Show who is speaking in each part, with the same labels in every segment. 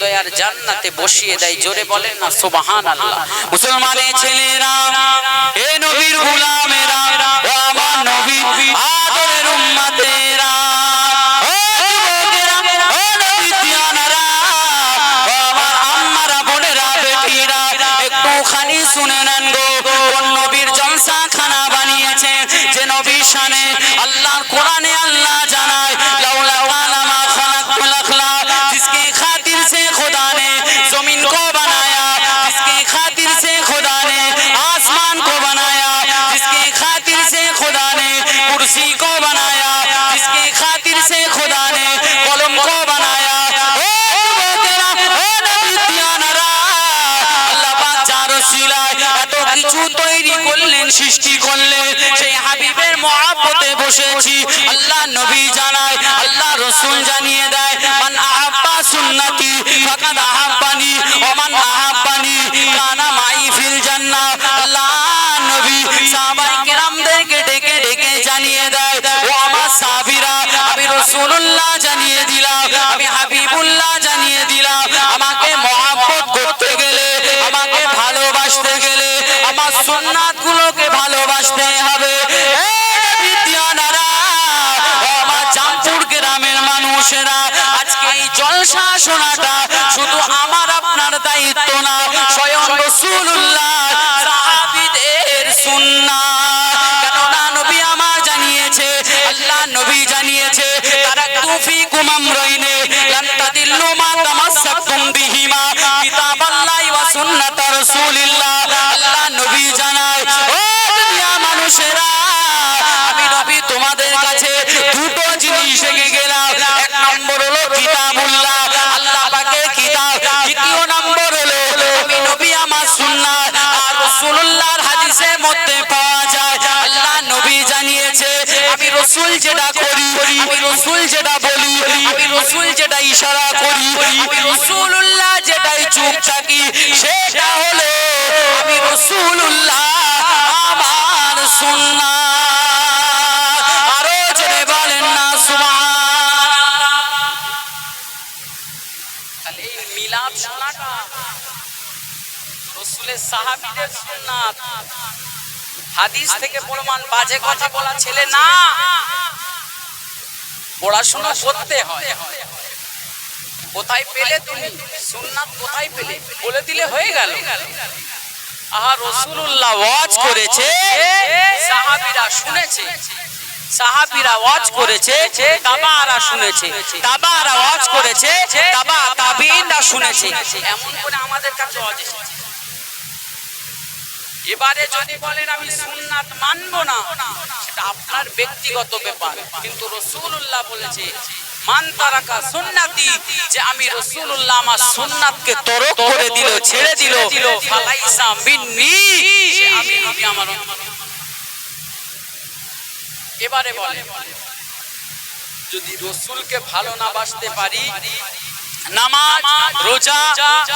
Speaker 1: দয়ার জান্নাতে বসিয়ে দেয়, জোরে বলেন না সুবহান আল্লাহ মুসলমানের ছেলেরা, এ নবীর গোলামেরা নবী নবী শুনে নেন গো। কোন নবীর জলসা খানা বানিয়েছে যে নবীর শানে করলেন সৃষ্টি করলেন। সেই হাবিবের মহাপতে বসেছি। আল্লাহ নবী জানায় আল্লাহ রসুন জানিয়ে দেয় মানুষেরা, আজকে এই জলসা শোনাটা শুধু আমার, আপনার দায়িত্ব না, স্বয়ং রসুল্লাহ সাহাবিদের সুন্না জানিয়েছে জানিয়েছে, তারা কুফি কুমাম রইনে লান তাদিল্লু রসুল যেটা বলি, আমি রসুল যেটা ইশারা করি, আমি রসুল্লাহ যেটাই চুপ থাকি, সেটা হলো আমি রসুল্লাহ আমার সুন্নাত আরও জোরে বলেন না সুবহান এই মিলাদ শোনাটা রসুলের সাহাবীদের সুন্নাত। হাদিস থেকে প্রমাণ বাজে কথা বলা ছেলে না। পড়াশোনা করতে হয়। কোথায় পেলে তুমি? সুন্নাত কোথায় পেলে? বলে দিলে হয়ে গেল। আহা রসুল্লাহ ওয়াজ করেছে। সাহাবীরা শুনেছে। সাহাবীরা ওয়াজ করেছে। তাবারা শুনেছে। তাবারা ওয়াজ করেছে। তাবা তাবিনরা শুনেছে। এমন করে আমাদের কাছে ওয়াজ এসেছে এবারে যদি বলেন আমি সুন্নাত মানবো না, সেটা আপনার ব্যক্তিগত ব্যাপার। কিন্তু রসুল্লাহ বলেছে, মান তারাকা সুন্নাতি যদি রসুলকে ভালো না বাসতে পারি নামাজ, রোজা,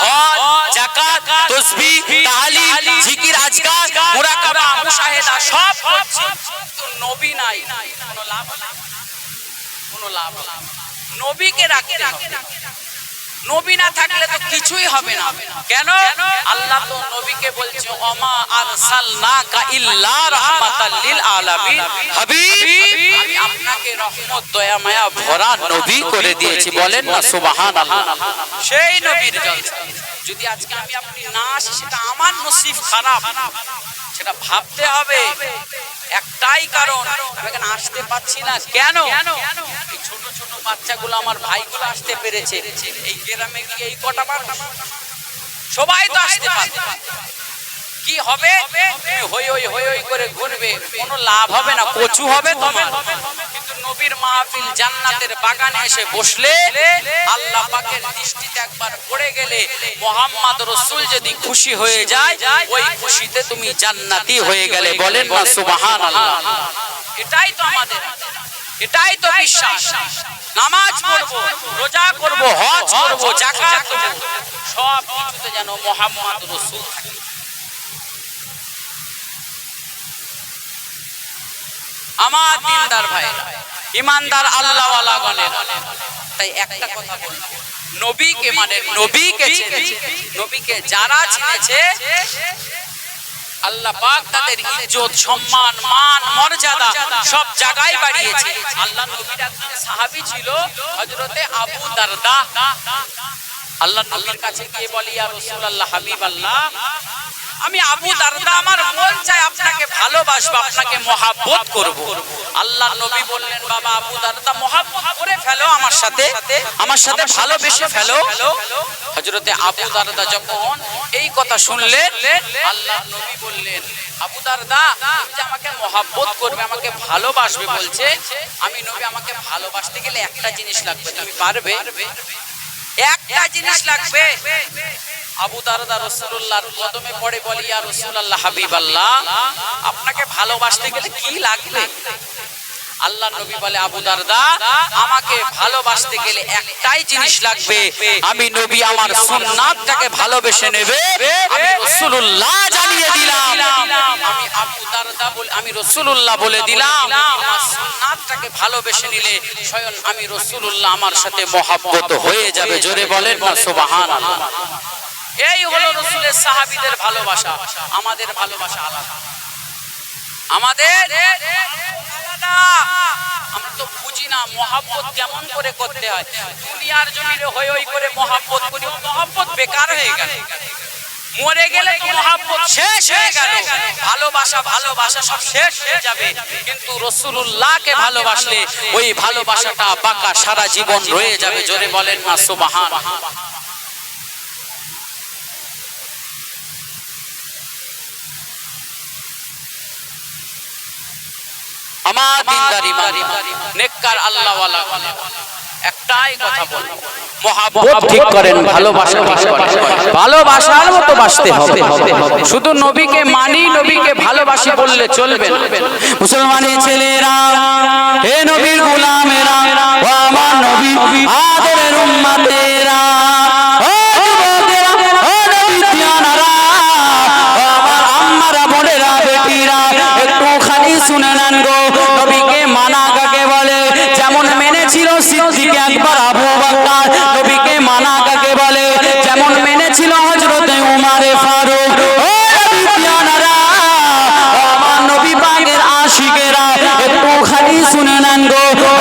Speaker 1: হজ, যাকাত তাসবিহ তাহলিল, জিকির, আজকার মুরাকাবা মুশাহেদা, সব করছি। তো নবী নাই, কোনো লাভ কোনো লাভ নবীকে রাখতে হবে। নবী না থাকলে তো কিছুই হবে না। কেন? আল্লাহ তো নবীকে বলছে ওমা আরসালনাকা ইল্লা রাহমাতাল লিল আলামিন। হাবিব! আমি আপনাকে রহমত দয়া মায়া ভরা নবী করে দিয়েছি। বলেন না সুবহানাল্লাহ। সেই নবীর জলসা যদি আজকে আমি আপনি না আসি সেটা আমার নসিব খারাপ। সেটা ভাবতে হবে। একটাই কারণ এখানে আসতে পারছি না। কেন? এই ছোট ছোট বাচ্চাগুলো আমার ভাইগুলো আসতে পেরেছে। এই গ্রামে গিয়ে এই কটা মানুষ। সবাই তো আসতে পারবে। কি হবে? হই হই হই হই করে ঘুরবে। কোনো লাভ হবে না। কচু হবে তোমার। নবীর মাহফিল জান্নাতের বাগানে এসে বসলে আল্লাহ পাকের দৃষ্টিতে একবার পড়ে গেলে মোহাম্মদ রসুল যদি খুশি হয়ে যায়, ওই খুশিতে তুমি জান্নাতি হয়ে গেলে। বলেন না, সুবহানাল্লাহ। এটাই তো আমাদের, এটাই তো বিশ্বাস। নামাজ পড়ব, রোজা করব, হজ করব, যাকাত দেব সব কিছুতে যেন মোহাম্মদ রসুল থাকে। আমার দিনদার ভাই, ইমানদার আল্লাহওয়ালা গণের। তাই একটা কথা বলব নবীকে মানে নবীকে নবীকে যারা চিনেছে, আল্লাহ পাক তাদের ইজ্জত, সম্মান, মান, মর্যাদা সব জায়গায় বাড়িয়েছে। আল্লাহ নবীর একজন সাহাবী ছিল হযরতে আবু দারদা। আল্লাহ নবীর কাছে গিয়ে বলি, ইয়া রাসূলুল্লাহ হাবিবাল্লাহ আমি আবু দারদা, আমার মন চায় আপনাকে ভালোবাসবো, আপনাকে মহাব্বত করব। আল্লাহ নবী বললেন, বাবা আবু দারদা, মহাব্বত করে ফেলো আমার সাথে আমার সাথে ভালোবেসে ফেলো। হযরতে আবু দারদা যখন এই কথা শুনলেন, আল্লাহ নবী বললেন, আবু দারদা, তুমি আমাকে মহাব্বত করবে, আমাকে ভালোবাসবে বলছে, আমি নবী, আমাকে ভালোবাসতে গেলে একটা জিনিস লাগবে, তুমি পারবে? একটা জিনিস লাগবে। আবু দারদা রসুল্লাহর কদমে পড়ে বলি আর রসুল্লাহ হাবিবাল্লাহ, আপনাকে ভালোবাসতে গেলে কি লাগবে? আল্লাহ নবী বলে, আবু দারদা, আমাকে ভালোবাসতে গেলে একটাই জিনিস লাগবে। আমি নবী আমার সুন্নাতটাকে ভালোবেসে নেবে। আমি রাসূলুল্লাহ জানিয়ে দিলাম। আমি আবু দারদা বলে, আমি রাসূলুল্লাহ বলে দিলাম। আমার সুন্নাতটাকে ভালোবেসে নিলে স্বয়ং আমি রাসূলুল্লাহ আমার সাথে মহাব্বত হয়ে যাবে। জোরে বলেন না, সুবহানাল্লাহ। এই হলো রসুলের সাহাবীদের ভালোবাসা। আমাদের ভালোবাসা আলাদা। আমাদের আমরা তো বুঝি না মহাব্বত কেমন করে করতে হয়। দুনিয়ার জমিনে করে মহাব্বত করি মহাব্বত বেকার হয়ে গেল। মরে গেলে মহাব্বত শেষ হয়ে গেল। ভালোবাসা ভালোবাসা সব শেষ হয়ে যাবে। কিন্তু রসুল্লাহকে ভালোবাসলে ওই ভালোবাসাটা বাঁকা সারা জীবন রয়ে যাবে। জোরে বলেন না সুবাহান আমার দিনদার ইমান নেককার আল্লাহওয়ালা। একটাই কথা বলব মহাব্বত ঠিক করেন ভালোবাসা ঠিক করেন। ভালোবাসার মতো বাসতে হবে। শুধু নবীকে মানি নবীকে ভালোবাসি বললে চলবে। মুসলমানের ছেলেরা হে নবীর গোলামেরা ও আমার নবী। আদরের উম্মতেরা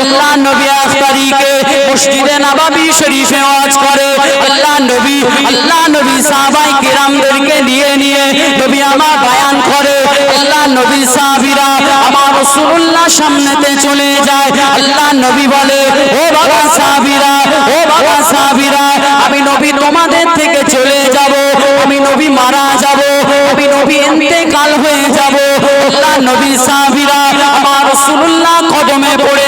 Speaker 1: আল্লাহ নবী আখতারিকে মসজিদে নববী শরীফে ওয়াজ করে। আল্লাহ নবী আল্লাহ নবী সাহাবাই কিরামদেরকে নিয়ে নিয়ে নবী আমার বায়ান করে। আল্লাহ নবী সাহাবীরা আমার রাসূলুল্লাহ সামনেতে চলে যায়। আল্লাহ নবী বলে, ও বাবা সাহাবীরা, ও বাবা সাহাবীরা, আমি নবী তোমাদের থেকে চলে যাব, আমি নবী মারা যাব, আমি নবী ইন্তেকাল হয়ে যাব। আল্লাহ নবী সাহাবীরা আমার রাসূলুল্লাহ কদমে পড়ে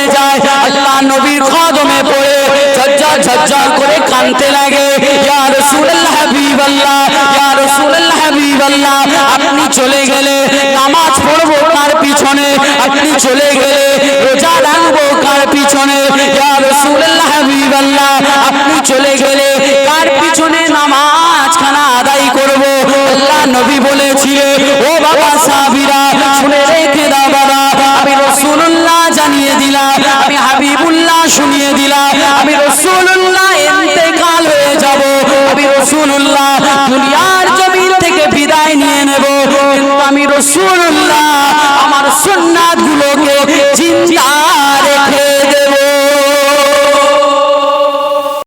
Speaker 1: নবীর কদমে পড়ে ঝজ্জা ঝজ্জা করে কানতে লাগে। ইয়া রাসূলুল্লাহ হাবিবাল্লাহ, ইয়া রাসূলুল্লাহ হাবিবাল্লাহ, আপনি চলে গেলে নামাজ পড়ব কার পিছনে? আপনি চলে গেলে রোজা রাখব কার পিছনে? ইয়া রাসূলুল্লাহ হাবিবাল্লাহ, আপনি চলে গেলে কার পিছনে নামাজ খানা আদায় করব? আল্লাহ নবী বলে রসুল্লাহ